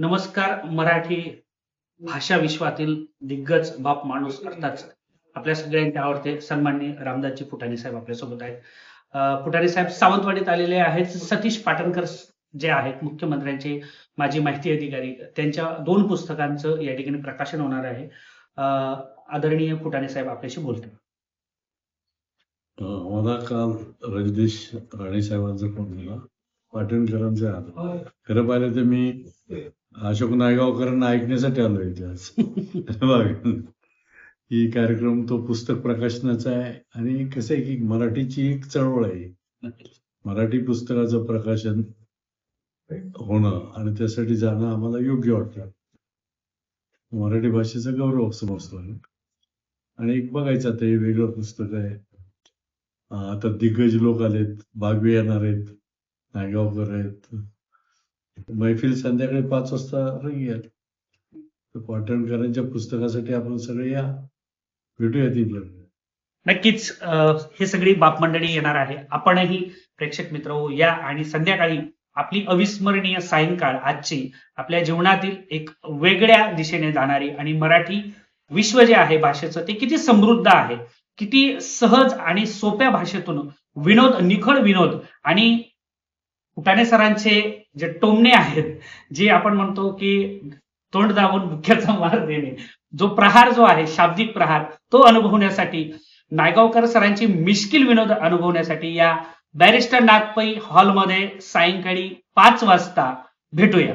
नमस्कार मराठी भाषा विश्वातील दिग्गज बाप माणूस अर्थात आपल्या सगळ्यांचे आवडते सन्माननीय रामदासजी फुटाणे साहेब आपल्यासोबत आहेत. फुटाणे साहेब सावंतवाडीत आलेले आहेत. सतीश पाटणकर जे आहेत मुख्यमंत्र्यांचे माजी माहिती अधिकारी त्यांच्या दोन पुस्तकांचं या ठिकाणी प्रकाशन होणार आहे. अं, आदरणीय फुटाणे साहेब आपल्याशी बोलतील. अं, मला काल रजनीश राणे साहेबांचा फोन झाला. पाटणकरांचा आला खरं पाहिलं तर मी अशोक नायगावकरांना ऐकण्यासाठी आलो इथे आज. ही कार्यक्रम तो पुस्तक प्रकाशनाचा आहे आणि कसं आहे की मराठीची एक चळवळ आहे. मराठी पुस्तकाचं प्रकाशन होणं आणि त्यासाठी जाणं आम्हाला योग्य वाटतं. मराठी भाषेचा गौरव समजतो. आणि एक बघायचं आता हे वेगळं पुस्तक आहे. आता दिग्गज लोक आलेत बागवे येणार आहेत नायगावकर आहेत. मैफिल संध्याकाळी पाच वाजता रंगेल तर पाटणकरांच्या पुस्तकासाठी आपण सगळे या. भेटूया तिथे नक्कीच हे सगळी बाप मंडळी येणार आहे. आपणही प्रेक्षक मित्र हो या आणि संध्याकाळी आपली अविस्मरणीय सायंकाळ आजची आपल्या जीवनातील एक वेगळ्या दिशेने जाणारी आणि मराठी विश्व जे आहे भाषेचं ते किती समृद्ध आहे किती सहज आणि सोप्या भाषेतून विनोद निखळ विनोद आणि फुटाणे सरांचे जे टोमणे आहेत जे आपण म्हणतो की तोंड दाबून मुख्याचा मार देणे जो प्रहार जो आहे शाब्दिक प्रहार तो अनुभवण्यासाठी नायगावकर सरांची मिश्किल विनोद अनुभवण्यासाठी या बॅरिस्टर नागपै हॉलमध्ये सायंकाळी पाच वाजता भेटूया.